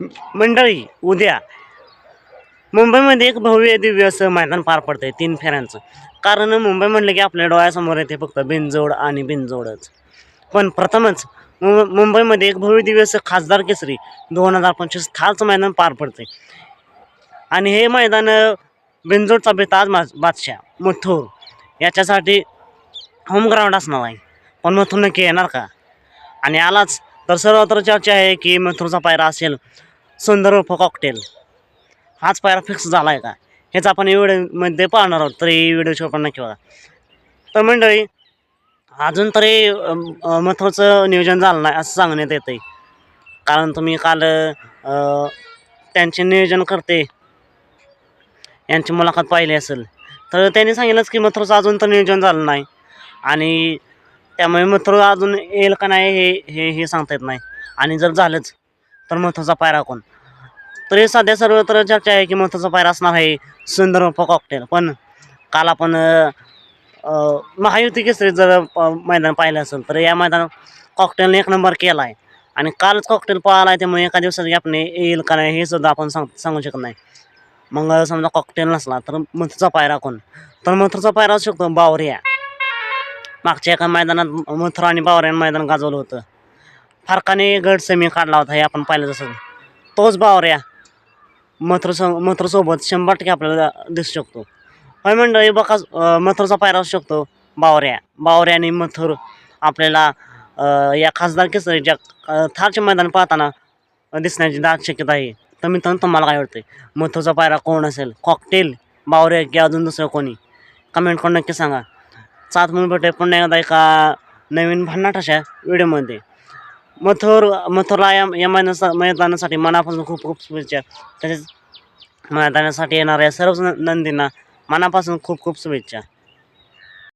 मंडळी उद्या मुंबईमध्ये एक भव्य दिव्य असं मैदान पार पडतं आहे तीन फेऱ्यांचं. कारण मुंबई म्हटलं की आपल्या डोळ्यासमोर येते फक्त बिनजोड आणि बिनजोडच. पण प्रथमच मु मुंबईमध्ये एक भव्य दिव्य असं खासदार केसरी दोन हजार पंचवीस थारचं मैदान पार पडते आणि हे मैदान बिनजोडचा बेताज मा बादशाह मथूर याच्यासाठी होम ग्राउंड असणार आहे. पण मथूर नक्की येणार का? आणि आलाच तर सर्वत्र चर्चा आहे की मथूरचा पायरा असेल सुंदर कॉकटेल हाच पायरा फिक्स झाला आहे का? हेच आपण या व्हिडिओमध्ये पाहणार आहोत. तरी व्हिडिओ शो नक्की बघा. तर मंडळी अजून तरी महत्त्वाचं नियोजन झालं नाही असं सांगण्यात येतं आहे कारण तुम्ही काल त्यांचे नियोजन करते. यांची मुलाखत पाहिली असेल. तर त्यांनी सांगितलंच की मथुरचं अजून तर नियोजन झालं नाही. आणि त्यामुळे मथुर अजून येईल का नाही हे हे हे सांगता येत नाही. आणि जर झालंच तर मथुरचा पायरा कोण? तर हे सध्या सर्वत्र चर्चा आहे की मथुरचा पायरा असणार आहे सुंदर कॉकटेल पण काल आपण महायुती केसरी जर प- मैदान पाहिलं असेल तर या मैदानात कॉकटेलने एक नंबर केला आहे. आणि कालच कॉकटेल पळाला आहे त्यामुळे एका दिवसात गॅपने येईल का नाही हे सुद्धा आपण सांग सांगू शकत नाही. मग समजा कॉकटेल नसला तर मथुरचा पायरा कोण? तर मथुरचा पायरा असू शकतो बावरिया. मागच्या एका मैदानात मथुर आणि बावऱ्यानं मैदान गाजवलं होतं. फारकाने गड सेमी काढला होता हे आपण पाहिलं जसं तोच बावऱ्या मथुरसो मथुरसोबत शंभर टक्के आपल्याला दिसू शकतो. होय मंडळी बघा मथुरचा पायरा असू शकतो बावऱ्या. बावऱ्या आणि मथुर आपल्याला या खासदार केसरीच्या थारचे मैदान पाहताना दिसण्याची दाट शक्यता आहे. तर मित्रांनो तुम्हाला काय वाटते मथुरचा पायरा कोण असेल? कॉकटेल बावऱ्या की अजून दुसरं कोणी? कमेंट करून नक्की सांगा. सात म्हणून भेटे पुन्हा एकदा एका नवीन भन्नाट अशा व्हिडिओमध्ये मथुर मथुरला या या मैदाना मैदानासाठी मनापासून खूप खूप शुभेच्छा. तसेच मैदानासाठी येणाऱ्या सर्व नंदींना मनापासून खूप खूप शुभेच्छा.